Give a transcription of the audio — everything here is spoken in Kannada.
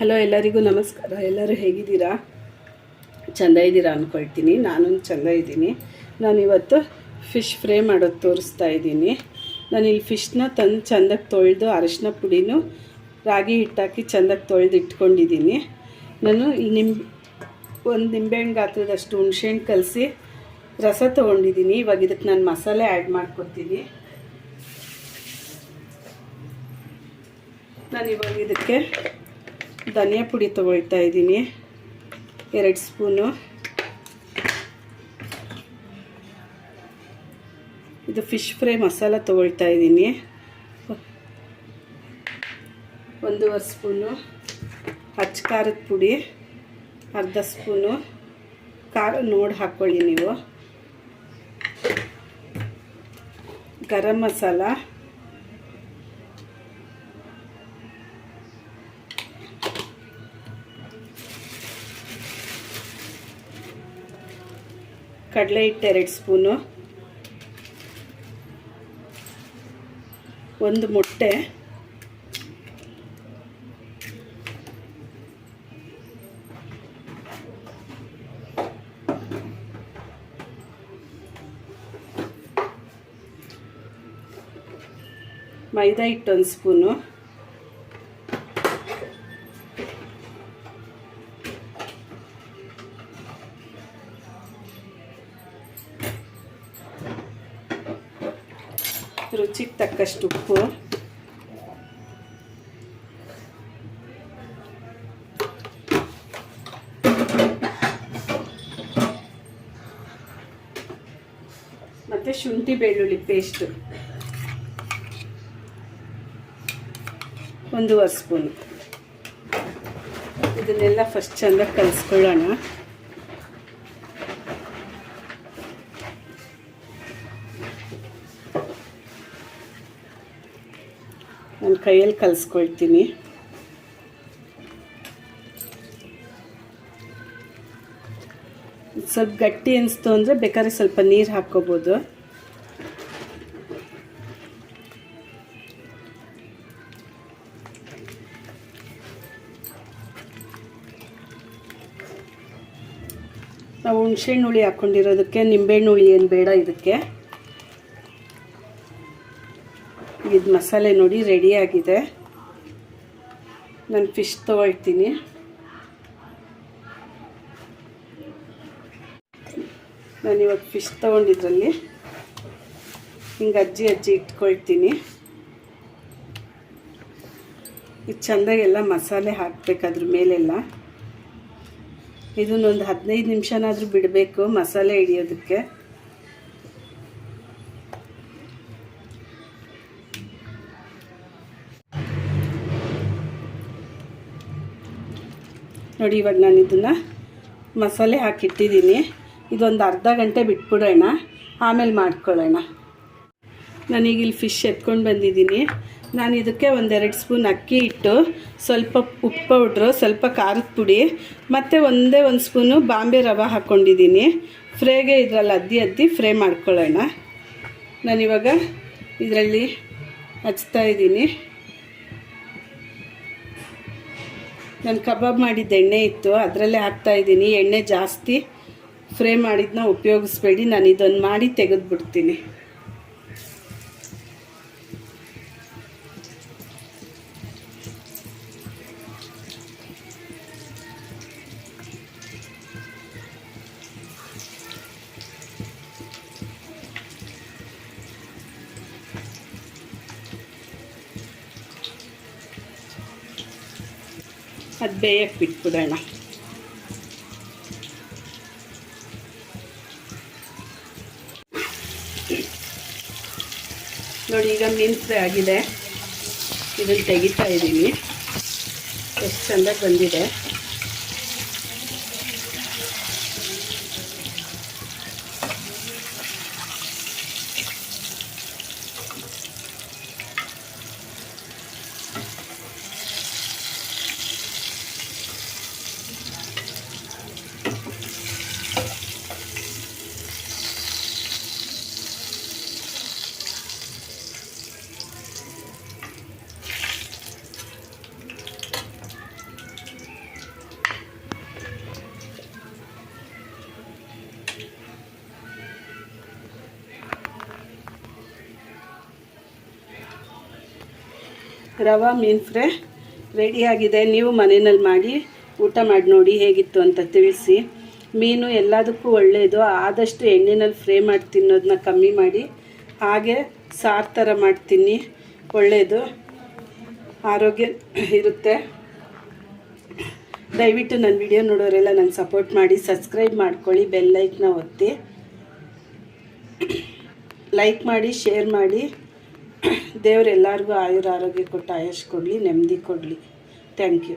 ಹಲೋ ಎಲ್ಲರಿಗೂ ನಮಸ್ಕಾರ. ಎಲ್ಲರೂ ಹೇಗಿದ್ದೀರಾ? ಚೆಂದ ಇದ್ದೀರಾ ಅಂದ್ಕೊಳ್ತೀನಿ ನಾನು ಚೆಂದ ಇದ್ದೀನಿ. ನಾನಿವತ್ತು ಫಿಶ್ ಫ್ರೈ ಮಾಡೋದು ತೋರಿಸ್ತಾ ಇದ್ದೀನಿ. ನಾನು ಇಲ್ಲಿ ಫಿಶ್ನ ತಂದು ಚೆಂದಕ್ಕೆ ತೊಳೆದು ಅರಿಶಿನ ಪುಡಿನೂ ರಾಗಿ ಹಿಟ್ಟಾಕಿ ಚೆಂದಕ್ಕೆ ತೊಳೆದು ಇಟ್ಕೊಂಡಿದ್ದೀನಿ. ನಾನು ಇಲ್ಲಿ ನಿಂಬೆ ಒಂದು ನಿಂಬೆಹಣ್ಣು ಗಾತ್ರದಷ್ಟು ಹುಣ್ಸೆಹಣ್ಣು ಕಲಸಿ ರಸ ತೊಗೊಂಡಿದ್ದೀನಿ. ಇವಾಗ ಇದಕ್ಕೆ ನಾನು ಮಸಾಲೆ ಆ್ಯಡ್ ಮಾಡ್ಕೊತೀನಿ ನಾನು ಇವಾಗ ಇದಕ್ಕೆ ಧನಿಯಾ ಪುಡಿ ತೊಗೊಳ್ತಾ ಇದ್ದೀನಿ. ಎರಡು ಸ್ಪೂನು. ಇದು ಫಿಶ್ ಫ್ರೈ ಮಸಾಲ ತೊಗೊಳ್ತಾ ಇದ್ದೀನಿ. ಒಂದೂವರೆ ಸ್ಪೂನು. ಹಚ್ಚ ಖಾರದ ಪುಡಿ. ಅರ್ಧ ಸ್ಪೂನು. ಖಾರ ನೋಡಿ ಹಾಕ್ಕೊಳ್ಳಿ ನೀವು. ಗರಂ ಮಸಾಲ. ಕಡಲೆ ಹಿಟ್ಟು ಎರಡು ಸ್ಪೂನು. ಒಂದು ಮೊಟ್ಟೆ. ಮೈದಾ ಹಿಟ್ಟು ಒಂದು ಸ್ಪೂನು. ರುಚಿಗೆ ತಕ್ಕಷ್ಟು ಉಪ್ಪು. ಮತ್ತು ಶುಂಠಿ ಬೆಳ್ಳುಳ್ಳಿ ಪೇಸ್ಟು ಒಂದೂವರೆ ಸ್ಪೂನ್ ಇದನ್ನೆಲ್ಲ ಫಸ್ಟ್ ಚೆಂದ ಕಲಿಸ್ಕೊಳ್ಳೋಣ. ನಾನು ಕೈಯಲ್ಲಿ ಕಲಿಸ್ಕೊಳ್ತೀನಿ. ಸ್ವಲ್ಪ ಗಟ್ಟಿ ಅನಿಸ್ತು ಅಂದರೆ ಬೇಕಾದ್ರೆ ಸ್ವಲ್ಪ ನೀರು ಹಾಕ್ಕೋಬೋದು. ನಾವು ಹುಣ್ಸೆಹಣ್ಣು ಹುಳಿ ಹಾಕ್ಕೊಂಡಿರೋದಕ್ಕೆ ನಿಂಬೆಹಣ್ಣು ಹುಳಿ ಏನು ಬೇಡ ಇದಕ್ಕೆ. ಇದು ಮಸಾಲೆ ನೋಡಿ ರೆಡಿಯಾಗಿದೆ ನಾನು ಫಿಶ್ ತೊಗೊಳ್ತೀನಿ. ನಾನು ಇವಾಗ ಫಿಶ್ ತೊಗೊಂಡಿದ್ರಲ್ಲಿ. ಹಿಂಗೆ ಅಜ್ಜಿ ಅಜ್ಜಿ ಇಟ್ಕೊಳ್ತೀನಿ. ಇದು ಚೆಂದಾಗೆಲ್ಲ ಮಸಾಲೆ ಹಾಕ್ಬೇಕು ಅದ್ರ ಮೇಲೆಲ್ಲ. ಇದನ್ನೊಂದು ಹದಿನೈದು ನಿಮಿಷನಾದರೂ ಬಿಡಬೇಕು ಮಸಾಲೆ ಹಿಡಿಯೋದಕ್ಕೆ. ನೋಡಿ ಇವಾಗ ನಾನು ಇದನ್ನು ಮಸಾಲೆ ಹಾಕಿಟ್ಟಿದ್ದೀನಿ. ಇದೊಂದು ಅರ್ಧ ಗಂಟೆ ಬಿಟ್ಬಿಡೋಣ. ಆಮೇಲೆ ಮಾಡ್ಕೊಳ್ಳೋಣ. ನಾನೀಗ ಇಲ್ಲಿ ಫಿಶ್ ಎತ್ಕೊಂಡು ಬಂದಿದ್ದೀನಿ. ನಾನು ಇದಕ್ಕೆ ಒಂದೆರಡು ಸ್ಪೂನ್ ಅಕ್ಕಿ ಇಟ್ಟು ಸ್ವಲ್ಪ ಉಪ್ಪು ಪೌಡ್ರು ಸ್ವಲ್ಪ ಖಾರದ ಪುಡಿ, ಮತ್ತು ಒಂದೇ ಒಂದು ಸ್ಪೂನು ಬಾಂಬೆ ರವೆ ಹಾಕ್ಕೊಂಡಿದ್ದೀನಿ ಫ್ರೈಗೆ ಇದರಲ್ಲಿ ಅದ್ದಿ ಅದ್ದಿ ಫ್ರೈ ಮಾಡ್ಕೊಳ್ಳೋಣ. ನಾನಿವಾಗ ಇದರಲ್ಲಿ ಹಚ್ತಾ ಇದ್ದೀನಿ. ನಾನು ಕಬಾಬ್ ಮಾಡಿದ್ದ ಎಣ್ಣೆ ಇತ್ತು, ಅದರಲ್ಲೇ ಹಾಕ್ತಾ ಇದ್ದೀನಿ. ಎಣ್ಣೆ ಜಾಸ್ತಿ, ಫ್ರೈ ಮಾಡಿದ್ದನ್ನ ಉಪಯೋಗಿಸ್ಬೇಡಿ. ನಾನು ಇದನ್ನು ಮಾಡಿ ತೆಗೆದುಬಿಡ್ತೀನಿ. ಅದು ಬೇಯಕ್ಕೆ ಬಿಟ್ಬಿಡೋಣ ನೋಡಿ ಈಗ ಮೀನು ಫ್ರೈ ಆಗಿದೆ. ಇದನ್ನು ತೆಗಿತಾ ಇದ್ದೀನಿ. ಎಷ್ಟು ಚೆಂದಾಗಿ ಬಂದಿದೆ. ರವಾ ಮೀನು ಫ್ರೈ ರೆಡಿಯಾಗಿದೆ ನೀವು ಮನೆಯಲ್ಲಿ ಮಾಡಿ ಊಟ ಮಾಡಿ ನೋಡಿ ಹೇಗಿತ್ತು ಅಂತ ತಿಳಿಸಿ. ಮೀನು ಎಲ್ಲದಕ್ಕೂ ಒಳ್ಳೆಯದು ಆದಷ್ಟು ಎಣ್ಣೆನಲ್ಲಿ ಫ್ರೈ ಮಾಡಿ ತಿನ್ನೋದನ್ನ ಕಮ್ಮಿ ಮಾಡಿ. ಹಾಗೆ ಸಾರು ಥರ ಮಾಡ್ತೀನಿ ಒಳ್ಳೆಯದು ಆರೋಗ್ಯ ಇರುತ್ತೆ. ದಯವಿಟ್ಟು ನನ್ನ ವಿಡಿಯೋ ನೋಡೋರೆಲ್ಲ ನಂಗೆ ಸಪೋರ್ಟ್ ಮಾಡಿ. ಸಬ್ಸ್ಕ್ರೈಬ್ ಮಾಡ್ಕೊಳ್ಳಿ. ಬೆಲ್ ಲೈಕ್ನ ಒತ್ತಿ. ಲೈಕ್ ಮಾಡಿ ಶೇರ್ ಮಾಡಿ. ದೇವ್ರು ಎಲ್ಲರಿಗೂ ಆಯುರ ಆರೋಗ್ಯ ಕೊಟ್ಟು ಆಯಸ್ ಕೊಡಲಿ ನೆಮ್ಮದಿ ಕೊಡಲಿ. Thank you